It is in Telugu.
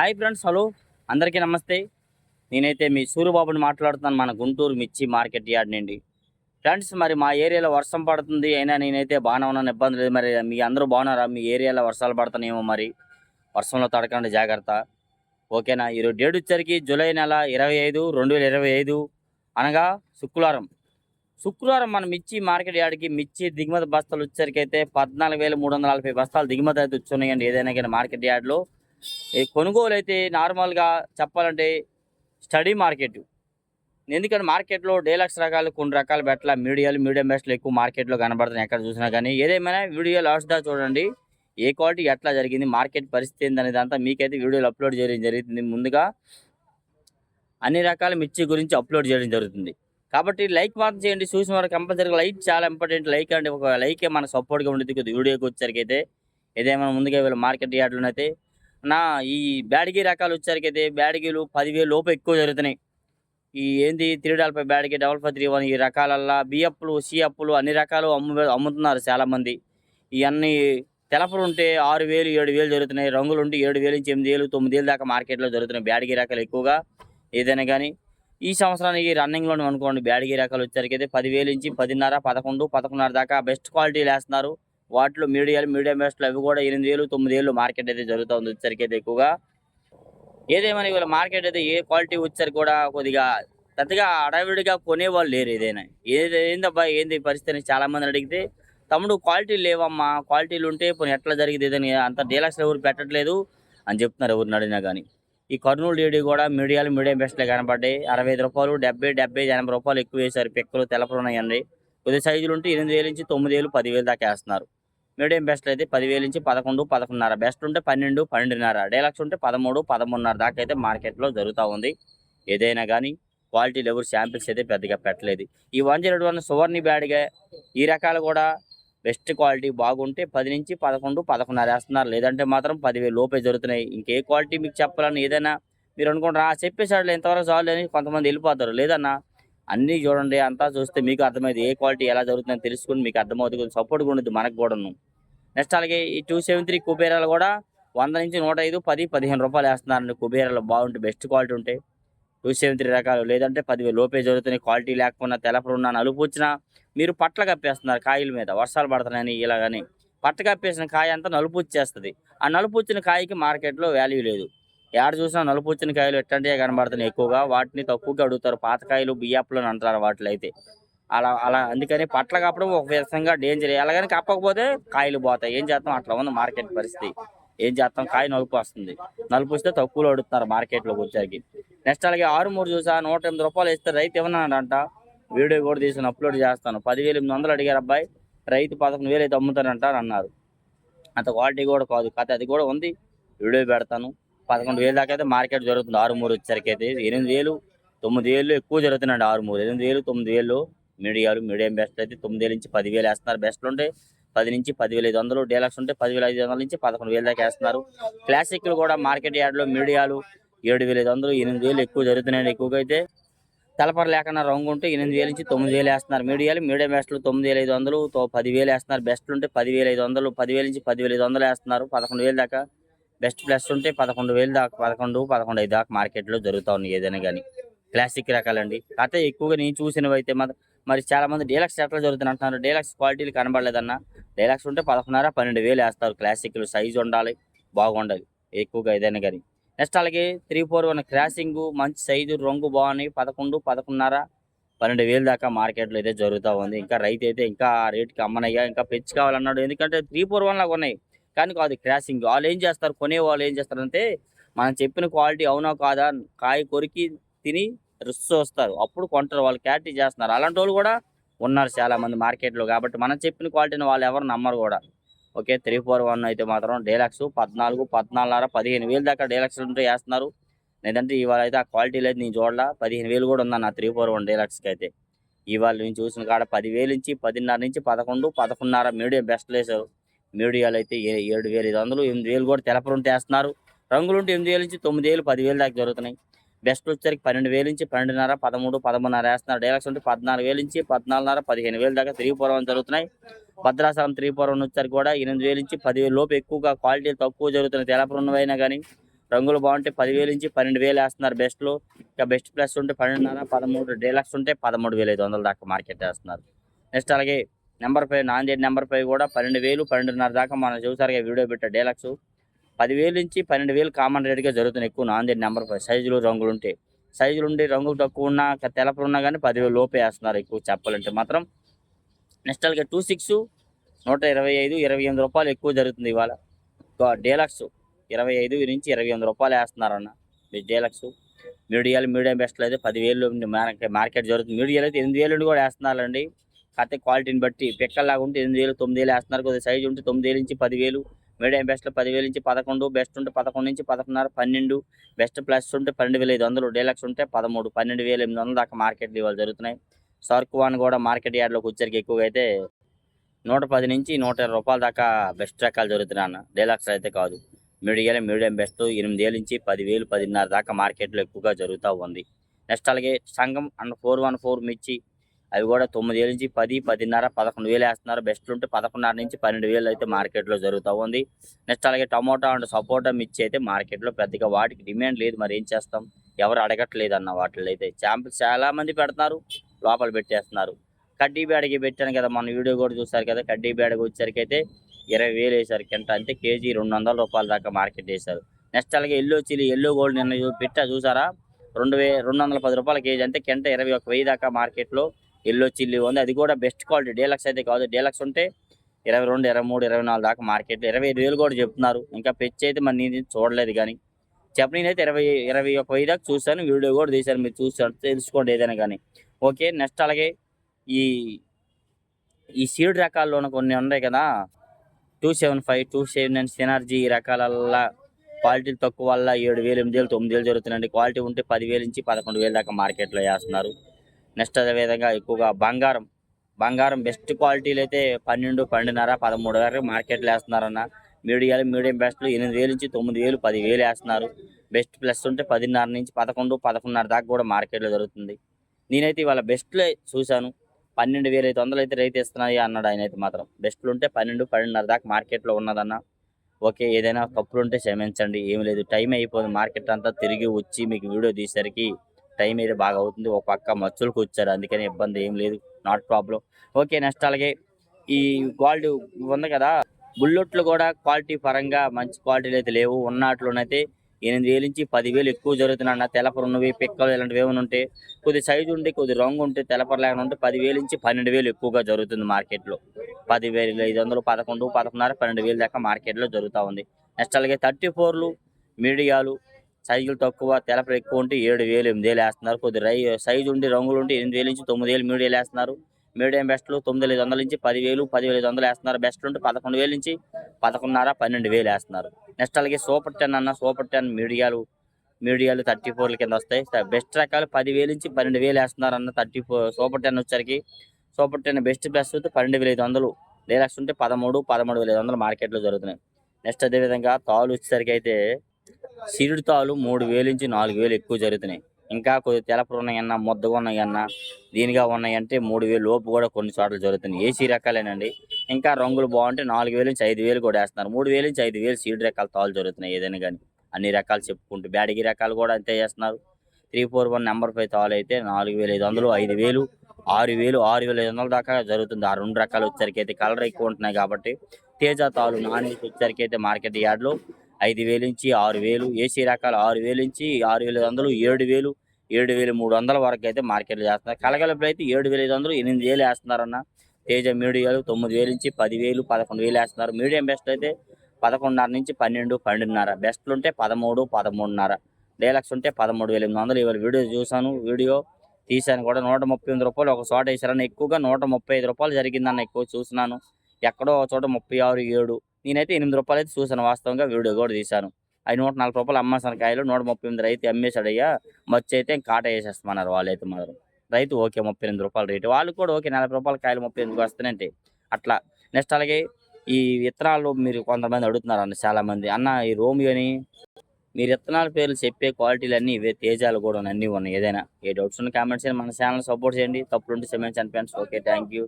Hi friends hello. అందరికీ నమస్తే. నేనైతే మీ సూర్యబాబుని మాట్లాడుతున్నాను. మన గుంటూరు మిర్చి మార్కెట్ యార్డ్ నుండి. ఫ్రెండ్స్ మరి మా ఏరియాలో వర్షం పడుతుంది. అయినా నేనైతే బాగానే ఉన్నాను. ఇబ్బంది లేదు. మరి మీ అందరూ బాగున్నారా? మీ ఏరియాలో వర్షాలు పడుతున్నాయేమో మరి. వర్షంలో తడకండి జాగ్రత్త. ఓకేనా? ఈరోజు డేట్ వచ్చరికి జూలై నెల ఇరవై ఐదు రెండు వేల ఇరవై ఐదు. అనగా శుక్రవారం. శుక్రవారం మన మిర్చి మార్కెట్ యార్డ్కి మిర్చి దిగుమతి బస్తాలు వచ్చేసరికి అయితే పద్నాలుగు వేల మూడు వందల నలభై బస్తాలు దిగుమతి అయితే వచ్చున్నాయండి. ఏదైనా కానీ మార్కెట్ యార్డ్లో ఈ కొనుగోలు అయితే నార్మల్గా చెప్పాలంటే స్టడీ మార్కెట్. ఎందుకంటే మార్కెట్లో డేలక్స్ రకాలు కొన్ని రకాల బెట్ల మీడియాలు మీడియం బెస్ట్లు ఎక్కువ మార్కెట్లో కనబడుతున్నాయి ఎక్కడ చూసినా కానీ. ఏదేమైనా వీడియో లాస్ట్ దా చూడండి. ఏ క్వాలిటీ ఎట్లా జరిగింది మార్కెట్ పరిస్థితి ఏందనేది అంతా మీకైతే వీడియోలు అప్లోడ్ చేయడం జరుగుతుంది. ముందుగా అన్ని రకాల మిర్చి గురించి అప్లోడ్ చేయడం జరుగుతుంది. కాబట్టి లైక్ మాత్రం చేయండి. చూసిన వారు కంపల్సరీగా లైక్ చాలా ఇంపార్టెంట్. లైక్ అంటే ఒక లైకే మన సపోర్ట్గా ఉండేది కొద్ది వీడియోకి వచ్చేసరికి అయితే. ఏదేమైనా ముందుగా వీళ్ళు మార్కెట్ యార్డ్లోనైతే నా ఈ బ్యాడ్గీ రకాలు వచ్చేసరికి అయితే బ్యాడ్గీలు పదివేలు లోపు ఎక్కువ జరుగుతున్నాయి. ఈ ఏంది three double Byadgi double five three one ఈ రకాలల్లా బిఎఫ్లు సిఎఫ్లు అన్ని రకాలు అమ్ము అమ్ముతున్నారు చాలామంది. ఇవన్నీ తెలపలు ఉంటే ఆరు వేలు ఏడు వేలు జరుగుతున్నాయి. రంగులు ఉంటే ఏడు వేలు నుంచి ఎనిమిది వేలు తొమ్మిది వేలు దాకా మార్కెట్లో జరుగుతున్నాయి బ్యాడ్గీ రకాలు ఎక్కువగా. ఏదైనా కానీ ఈ సంవత్సరానికి రన్నింగ్లోనే అనుకోండి బ్యాడ్గీ రకాలు వచ్చేసరికి అయితే పదివేలు నుంచి పదిన్నర పదకొండు పదకొండున్నర దాకా బెస్ట్ క్వాలిటీలు వేస్తున్నారు. వాటిలో మీడియాలు మీడియం వేస్ట్లు అవి కూడా ఎనిమిది వేలు తొమ్మిది వేలు మార్కెట్ అయితే జరుగుతుంది వచ్చేసరికి అయితే ఎక్కువగా. ఏదేమైనా ఇవాళ మార్కెట్ అయితే ఏ క్వాలిటీ వచ్చారు కూడా కొద్దిగా పెద్దగా అడవిడిగా కొనేవాళ్ళు లేరు ఏదైనా. ఏది ఏందబ్బా ఏంది పరిస్థితి అని చాలా అడిగితే తమ్ముడు క్వాలిటీ లేవమ్మా క్వాలిటీలు ఉంటే పోనీ ఎట్లా జరిగింది ఏదని అంత డీలక్స్ ఎవరు పెట్టట్లేదు అని చెప్తున్నారు ఎవరిని అడిగినా కానీ ఈ కర్నూలు డీడీ కూడా మీడియాలు మీడియం బెస్ట్లో కనపడ్డాయి. అరవై ఐదు రూపాయలు డెబ్బై డెబ్బై ఎనభై రూపాయలు ఎక్కువ వేశారు పిక్కలు తెలపలు ఉన్నాయండి కొద్ది సైజులు ఉంటే ఎనిమిది వేల నుంచి తొమ్మిది వేలు పదివేలు దాకా వేస్తున్నారు. మీడియం బెస్ట్ అయితే పదివేల నుంచి పదకొండు పదకొండున్నర. బెస్ట్ ఉంటే పన్నెండు పన్నెండున్నర. డైలాక్స్ ఉంటే పదమూడు పదమూడున్నర దాకా అయితే మార్కెట్లో జరుగుతూ ఉంది. ఏదైనా కానీ క్వాలిటీలు ఎవరు శాంపిల్స్ అయితే పెద్దగా పెట్టలేదు. ఈ వన్ జీరో వన్ సువర్ణి బ్యాడ్గా ఈ రకాలు కూడా బెస్ట్ క్వాలిటీ బాగుంటే పది నుంచి పదకొండు పదకొండున్నర వేస్తున్నారు. లేదంటే మాత్రం పదివేలు లోపే జరుగుతున్నాయి. ఇంకే క్వాలిటీ మీకు చెప్పాలని ఏదైనా మీరు అనుకుంటారా? చెప్పేసాడు ఎంతవరకు చాలు అని కొంతమంది వెళ్ళిపోతారు. లేదన్నా అన్నీ చూడండి. అంతా చూస్తే మీకు అర్థమైంది ఏ క్వాలిటీ ఎలా జరుగుతుందని తెలుసుకుని మీకు అర్థమవుతుంది సపోర్ట్ సపోర్ట్గా ఉండదు మనకు కూడాను. నెక్స్ట్ అలాగే ఈ టూ సెవెన్ త్రీ కుబేరాలు కూడా వంద నుంచి నూట ఐదు పది పదిహేను రూపాయలు వేస్తున్నారండి. కుబేరాలు బాగుంటాయి బెస్ట్ క్వాలిటీ ఉంటాయి. టూ సెవెన్ త్రీ రకాలు లేదంటే పదివేలు లోపే జరుగుతున్నాయి. క్వాలిటీ లేకపోయినా తెలపలు ఉన్నా నలుపు వచ్చినా మీరు పట్ల కప్పేస్తున్నారు కాయల మీద. వర్షాలు పడుతున్నాయని ఇలాగని. పట్ట కప్పేసిన కాయ అంతా నలుపు వచ్చేస్తుంది ఆ నలుపు వచ్చిన కాయకి మార్కెట్లో వాల్యూ లేదు. ఎక్కడ చూసినా నలుపు వచ్చిన కాయలు ఎట్లాంటివి కనబడుతున్నాయి ఎక్కువగా. వాటిని తక్కువగా అడుగుతారు. పాతకాయలు బియ్యప్పులు అని అంటారు వాటిలో అయితే అలా అలా అందుకని పట్ల కాపడం ఒక విధంగా డేంజర్ అలాగని కప్పకపోతే కాయలు పోతాయి. ఏం చేస్తాం? అట్లా ఉంది మార్కెట్ పరిస్థితి. ఏం చేస్తాం? కాయ నలుపు వస్తుంది. నలుపు వస్తే తక్కువలో అడుగుతున్నారు మార్కెట్లోకి వచ్చేసరికి. నెక్స్ట్ అలాగే ఆరు మూడు చూసా నూట ఎనిమిది రూపాయలు ఇస్తే రైతు ఇవ్వనంట వీడియో కూడా తీసుకుని అప్లోడ్ చేస్తాను. పదివేలు ఎనిమిది వందలు అడిగారు అబ్బాయి. రైతు పదకొండు వేలు అయితే అమ్ముతారంట అని అన్నారు. అంత క్వాలిటీ కూడా కాదు. కథ అది కూడా ఉంది. వీడియో పెడతాను. పదకొండు వేలు దాకా అయితే మార్కెట్ జరుగుతుంది. ఆరు మూడు వచ్చేసరికి అయితే. ఎనిమిది వేలు తొమ్మిది వేలు ఎక్కువ జరుగుతున్నాయండి ఆరు మూడు ఎనిమిది వేలు తొమ్మిది వేలు మీడియాలు మీడియం బెస్ట్ అయితే తొమ్మిది వేలు నుంచి పదివేలు వేస్తున్నారు. బెస్ట్లు ఉంటే పది నుంచి పదివేల ఐదు వందలు డీలక్స్ ఉంటే పదివేల ఐదు వందల నుంచి పదకొండు వేలు దాకా వేస్తున్నారు. క్లాసిక్లు కూడా మార్కెట్ యార్డ్లో మీడియాలు ఏడు వేల ఐదు వందలు ఎనిమిది వేలు ఎక్కువ జరుగుతున్నాయి ఎక్కువగా అయితే తలపర లేకుండా రంగు ఉంటే ఎనిమిది వేల నుంచి తొమ్మిది వేలు వేస్తున్నారు. మీడియాలు మీడియం బెస్ట్లు తొమ్మిది వేల ఐదు వందలు తో పదివేలు వేస్తున్నారు. బెస్ట్లు ఉంటే పదివేల ఐదు వందలు పదివేల నుంచి పదివేల ఐదు వందలు వేస్తున్నారు. పదకొండు వేలు దాకా బెస్ట్ ప్లస్ ఉంటే పదకొండు వేలు దాకా పదకొండు పదకొండు ఐదు దాకా మార్కెట్లో జరుగుతూ ఉన్నాయి ఏదైనా కానీ. క్లాసిక్ రకాలండి. కాకపోతే ఎక్కువగా నేను చూసినవి అయితే మాత్రం మరి చాలా మంది డీలక్స్ ఎట్లా జరుగుతుంది అంటున్నారు. డీలక్స్ క్వాలిటీలు కనబడలేదన్న. డీలక్స్ ఉంటే పదకొండున్నర పన్నెండు వేలు వేస్తారు. క్లాసిక్లు సైజు ఉండాలి బాగుండాలి ఎక్కువగా ఏదైనా కానీ. నెక్స్ట్ అలాగే త్రీ ఫోర్ వన్ క్రాసింగ్ మంచి సైజు రంగు బాగున్నాయి. పదకొండు పదకొండున్నర పన్నెండు వేలు దాకా మార్కెట్లో అయితే జరుగుతూ ఉంది. ఇంకా రైతు అయితే ఇంకా ఆ అమ్మనయ్యా ఇంకా పెంచి కావాలన్నాడు. ఎందుకంటే త్రీ ఫోర్ వన్ లాగా ఉన్నాయి. కానీ కాదు క్రాసింగ్. వాళ్ళు ఏం చేస్తారు? కొనే వాళ్ళు ఏం చేస్తారంటే మనం చెప్పిన క్వాలిటీ అవునా కాదా? కాయ కొరికి తిని రుచి వస్తారు. అప్పుడు కొంటారు వాళ్ళు క్యాటీ చేస్తున్నారు. అలాంటి వాళ్ళు కూడా ఉన్నారు చాలా మంది మార్కెట్లో కాబట్టి మనం చెప్పిన క్వాలిటీని వాళ్ళు ఎవరు నమ్మరు కూడా. ఓకే త్రీ ఫోర్ వన్ అయితే మాత్రం డీలక్స్ పద్నాలుగు పద్నాలుగున్నర పదిహేను వేలు దాకా డీలక్స్ ఉంటే వేస్తున్నారు. లేదంటే ఇవాళ అయితే ఆ క్వాలిటీ లేదు నేను చూడాల. పదిహేను వేలు కూడా ఉందన్న త్రీ ఫోర్ వన్ డీలక్స్కి అయితే. ఇవాళ నేను చూసిన కాడ పదివేలు నుంచి పదిన్నర నుంచి పదకొండు పదకొండున్నర మీడియం బెస్ట్ వేసారు మీడియాలు అయితే ఏ- ఏడు వేలు ఐదు వందలు ఎనిమిది వేలు కూడా తెలపరుంటే వేస్తున్నారు. రంగులు ఉంటే ఎనిమిది వేలు నుంచి తొమ్మిది వేలు పదివేలు దాకా జరుగుతున్నాయి. బెస్ట్ వచ్చేసరికి పన్నెండు వేలు నుంచి పన్నెండున్నర పదమూడు పదమూడున్నర వేస్తున్నారు. డైలాక్స్ ఉంటే పద్నాలుగు వేలు నుంచి పద్నాలుగున్నర పదిహేను వేలు దాకా త్రీ జరుగుతున్నాయి. భద్రాసనం త్రిపురం వచ్చేసరికి కూడా ఎనిమిది వేలు నుంచి పదివేలు లోపు ఎక్కువగా క్వాలిటీ తక్కువ జరుగుతున్నాయి. తెలపరున్నవైనా కానీ రంగులు బాగుంటే పదివేలు నుంచి పన్నెండు వేలు వేస్తున్నారు బెస్ట్లో. ఇంకా బెస్ట్ ప్లస్ ఉంటే పన్నెండున్నర పదమూడు డైలాక్స్ ఉంటే పదమూడు వేల ఐదు వందల దాకా మార్కెట్ వేస్తున్నారు. నెక్స్ట్ అలాగే number five Nanded number five కూడా పన్నెండు వేలు పన్నెండున్నర దాకా మనం చూసారుగా వీడియో పెట్టే డైలాక్స్ పదివేలు నుంచి పన్నెండు వేలు కామన్ రేట్గా జరుగుతున్నాయి ఎక్కువ నాందేడ్ నెంబర్ సైజులు రంగులు ఉంటాయి సైజులు ఉండి రంగులు తక్కువ ఉన్నా తెలపలు ఉన్నా కానీ పదివేలు లోపే వేస్తున్నారు ఎక్కువ చెప్పాలంటే మాత్రం. నెక్స్ట్ అలాగే టూ సిక్స్ నూట ఇరవై ఐదు ఇరవై ఎనిమిది రూపాయలు ఎక్కువ జరుగుతుంది ఇవాళ. డీలక్స్ ఇరవై ఐదు నుంచి ఇరవై ఎనిమిది రూపాయలు వేస్తున్నారన్న. మీ డీలక్స్ మీడియాలు మీడియం బెస్ట్లు అయితే పదివేలు మార్కెట్ జరుగుతుంది. మీడియాలు అయితే ఎనిమిది వేలు కూడా వేస్తున్నారండి. కాకపోతే క్వాలిటీని బట్టి పిక్కల్లాగా ఉంటే ఎనిమిది వేలు తొమ్మిది వేలు వేస్తున్నారు. కొద్దిగా సైజు ఉంటే తొమ్మిది వేలు నుంచి పదివేలు మీడియం బెస్ట్లో పదివేలు నుంచి పదకొండు బెస్ట్ ఉంటే పదకొండు నుంచి పదకొండున్నర పన్నెండు బెస్ట్ ప్లస్ ఉంటే పన్నెండు వేల ఐదు వందలు డీలక్స్ ఉంటే పదమూడు పన్నెండు వేల ఎనిమిది వందల దాకా మార్కెట్లు ఇవాళ జరుగుతున్నాయి. సర్క్ వన్ కూడా మార్కెట్ యార్డ్లోకి వచ్చరికి ఎక్కువగా అయితే నూట పది నుంచి నూట ఇరవై రూపాయల దాకా బెస్ట్ రకాలు జరుగుతున్నాయి అన్న. డీలక్స్ అయితే కాదు. మీడియం మీడియం బెస్ట్ ఎనిమిది వేల నుంచి పదివేలు పదిన్నర దాకా మార్కెట్లో ఎక్కువగా జరుగుతూ ఉంది. నెక్స్ట్ అలాగే సంఘం అండ్ ఫోర్ వన్ ఫోర్ మిర్చి అవి కూడా తొమ్మిది వేల నుంచి పది పదిన్నర పదకొండు వేలు వేస్తున్నారు. బెస్ట్ ఉంటే పదకొండున్నర నుంచి పన్నెండు వేలు అయితే మార్కెట్లో జరుగుతూ ఉంది. నెక్స్ట్ అలాగే టమోటా అండ్ సపోటా మిర్చి అయితే మార్కెట్లో పెద్దగా వాటికి డిమాండ్ లేదు. మరి ఏం చేస్తాం? ఎవరు అడగట్లేదు అన్న వాటిలో అయితే. శాంపిల్స్ చాలామంది పెడుతున్నారు. లోపల పెట్టేస్తున్నారు. కడ్డీ బ్యాడకి పెట్టాను కదా మన వీడియో కూడా చూసారు కదా కడ్డీ బ్యాడకి వచ్చేసరికి అయితే ఇరవై వేలు వేసారు కింట అంతే కేజీ రెండు వందల రూపాయల దాకా మార్కెట్ వేశారు. నెక్స్ట్ అలాగే ఎల్లో చిల్లీ ఎల్లో గోల్డ్ నిన్న పెట్టా చూసారా? రెండు వే రెండు వందల పది రూపాయల కేజీ అంటే కింట ఇరవై ఒక వెయ్యి దాకా మార్కెట్లో ఎల్లో చిల్లీ ఉంది. అది కూడా బెస్ట్ క్వాలిటీ డీలక్స్ అయితే కాదు. డీలక్స్ ఉంటే ఇరవై రెండు ఇరవై మూడు ఇరవై నాలుగు దాకా మార్కెట్లో ఇరవై ఐదు వేలు కూడా చెప్తున్నారు. ఇంకా పెచ్చి అయితే మరి నేను చూడలేదు కానీ. చెప్ప నేనైతే ఇరవై ఇరవై ఒక వెయ్యి దాకా చూశాను. వీడియో కూడా తీశాను. మీరు చూసాను తెలుసుకోండి ఏదైనా కానీ. ఓకే నెక్స్ట్ అలాగే ఈ ఈ సీడ్ రకాల్లోన కొన్ని ఉన్నాయి కదా. Two seven five two seven nine synergy ఈ రకాలల్లా క్వాలిటీ తక్కువ వల్ల ఏడు వేలు ఎనిమిది వేలు తొమ్మిది వేలు జరుగుతుందండి క్వాలిటీ ఉంటే పదివేలు నుంచి పదకొండు వేలు దాకా మార్కెట్లో వేస్తున్నారు. నెక్స్ట్ అదేవిధంగా ఎక్కువగా బంగారం బంగారం బెస్ట్ క్వాలిటీలు అయితే పన్నెండు పన్నెండున్నర పదమూడు వరకు మార్కెట్లో వేస్తున్నారన్న. మీడియాలు మీడియం బెస్ట్లు ఎనిమిది వేలు నుంచి తొమ్మిది వేలు పది వేలు వేస్తున్నారు. బెస్ట్ ప్లస్ ఉంటే పదిన్నర నుంచి పదకొండు పదకొండున్నర దాకా కూడా మార్కెట్లో జరుగుతుంది నేనైతే ఇవాళ బెస్ట్లో చూశాను. పన్నెండు వేల ఐదు వందలు అయితే రైతు ఇస్తున్నాయి అన్నాడు ఆయన అయితే మాత్రం. బెస్ట్లు ఉంటే పన్నెండు పన్నెండున్నర దాకా మార్కెట్లో ఉన్నదన్న. ఓకే ఏదైనా తప్పులు ఉంటే క్షమించండి ఏం లేదు. టైం అయిపోయింది మార్కెట్ అంతా తిరిగి వచ్చి మీకు వీడియో తీసేసరికి టైం అయితే బాగా అవుతుంది ఒక పక్క మచ్చులకు వచ్చారు అందుకని ఇబ్బంది ఏం లేదు. నాట్ ప్రాబ్లం ఓకే నెక్స్ట్ అలాగే ఈ గోల్డ్ ఉంది కదా? బుల్లెట్లు కూడా క్వాలిటీ పరంగా మంచి క్వాలిటీలు అయితే లేవు. ఉన్నట్లోనైతే ఎనిమిది వేలు నుంచి పదివేలు ఎక్కువ జరుగుతున్నాయి తెలపరు ఉన్నవి పిక్కలు ఇలాంటివి ఏమైనా ఉంటే కొద్ది సైజు ఉంటే కొద్ది రంగు ఉంటే తెలపరు లేకుండా ఉంటే పదివేలు నుంచి పన్నెండు వేలు ఎక్కువగా జరుగుతుంది మార్కెట్లో పదివేలు ఐదు వందలు పదకొండు పదకొండున్నర పన్నెండు వేలు దాకా మార్కెట్లో జరుగుతూ ఉంది. నెక్స్ట్ అలాగే థర్టీ ఫోర్లు మీడియాలు సైజులు తక్కువ తెలపలు ఎక్కువ ఉంటే ఏడు వేలు ఎనిమిది వేలు వేస్తున్నారు. కొద్ది రై సైజు ఉండి రంగులు ఉంటే ఎనిమిది వేలు నుంచి తొమ్మిది వేలు మీడియాలు వేస్తున్నారు. మీడియం బెస్ట్లు తొమ్మిది ఐదు వందల నుంచి పదివేలు పదివేల ఐదు వందలు వేస్తున్నారు. బెస్ట్లు ఉంటే పదకొండు వేల నుంచి పదకొండున్నర పన్నెండు వేలు వేస్తున్నారు. నెక్స్ట్ అలాగే సూపర్ టెన్ అన్న సూపర్ టెన్ మీడియాలు మీడియాలు థర్టీ ఫోర్ల కింద వస్తాయి. బెస్ట్ రకాలు పదివేలు నుంచి పన్నెండు వేలు వేస్తున్నారు అన్న థర్టీ ఫోర్ సూపర్ టెన్ వచ్చరికి సూపర్ టెన్ బెస్ట్ బెస్ట్ అయితే పన్నెండు వేల ఐదు వందలు డీలక్స్ ఉంటే పదమూడు పదమూడు వేల ఐదు వందలు మార్కెట్లో జరుగుతున్నాయి. నెక్స్ట్ అదేవిధంగా తాలు వచ్చేసరికి అయితే సీడ్ తాలు మూడు వేలు నుంచి నాలుగు వేలు ఎక్కువ జరుగుతున్నాయి. ఇంకా కొద్ది తెలపలు ఉన్నాయన్నా ముద్దగా ఉన్నాయన్నా దీనిగా ఉన్నాయంటే మూడు వేలు లోపు కూడా కొన్ని చోట్ల జరుగుతున్నాయి. ఏసీ రకాలేనండి. ఇంకా రంగులు బాగుంటే నాలుగు వేలు నుంచి ఐదు వేలు కూడా వేస్తున్నారు. మూడు వేలు నుంచి ఐదు వేలు సీడ్ రకాల తాలు జరుగుతున్నాయి ఏదైనా కానీ. అన్ని రకాలు చెప్పుకుంటూ బ్యాడగి రకాలు కూడా అంతే చేస్తున్నారు. Three four one number five తాలు అయితే నాలుగు వేల ఐదు వందలు ఐదు వేలు ఆరు వేలు ఆరు వేల ఐదు వందల దాకా జరుగుతుంది. ఆ రెండు రకాలు వచ్చరికి అయితే కలర్ ఎక్కువ ఉంటున్నాయి కాబట్టి తేజ తాళ్ళు నాణ్యత వచ్చేసరికి వచ్చరికి అయితే మార్కెట్ యార్డ్లో ఐదు వేలు నుంచి ఆరు వేలు ఏసీ రకాలు ఆరు వేలు నుంచి ఆరు వేల ఐదు వందలు ఏడు వేలు ఏడు వేలు మూడు వందల వరకు అయితే మార్కెట్లో చేస్తున్నారు. కలగలపులు అయితే ఏడు వేల ఐదు వందలు ఎనిమిది వేలు వేస్తున్నారన్న. తేజ మీడియాలు తొమ్మిది వేలు నుంచి పది వేలు పదకొండు వేలు వేస్తున్నారు. మీడియం బెస్ట్ అయితే పదకొండున్నర నుంచి పన్నెండు పన్నెండున్నర. బెస్ట్లు ఉంటే పదమూడు పదమూడున్నర. డీలక్స్ ఉంటే పదమూడు వేల ఎనిమిది వందలు. ఇవాళ వీడియో చూశాను వీడియో తీశాను కూడా. నూట ముప్పై ఎనిమిది రూపాయలు ఒక చోట వేసారని ఎక్కువగా నూట ముప్పై ఐదు రూపాయలు జరిగిందన్న ఎక్కువ చూసినాను. ఎక్కడో ఒక చోట ముప్పై ఆరు ఏడు నేనైతే ఎనిమిది రూపాయలు అయితే చూశాను వాస్తవంగా వీడియో కూడా తీశాను. అవి నూట నలభై రూపాయలు అమ్మేసాను కాయలు నూట ముప్పై ఎనిమిది రైతు అమ్మేశాడయ్యా మచ్చి అయితే కాట వేసేస్తామన్నారు వాళ్ళు అయితే మాత్రం. రైతు ఓకే ముప్పై ఎనిమిది రూపాయలు రేటు. వాళ్ళు కూడా ఓకే నలభై రూపాయల కాయలు ముప్పై ఎనిమిదికి వస్తానంటే అట్లా. నెక్స్ట్ అలాగే ఈ విత్తనాలు మీరు కొంతమంది అడుగుతున్నారు అన్న చాలా మంది అన్న ఈ రోమియోని మీరు విత్తనాల పేర్లు చెప్పే క్వాలిటీలు అన్నీ ఇవే తేజాలు కూడా అన్నీ ఉన్నాయి. ఏదైనా ఏ డౌట్స్ ఉన్న కామెంట్స్ మన ఛానల్ సపోర్ట్ చేయండి. తప్పులుంటే and friends. Okay thank you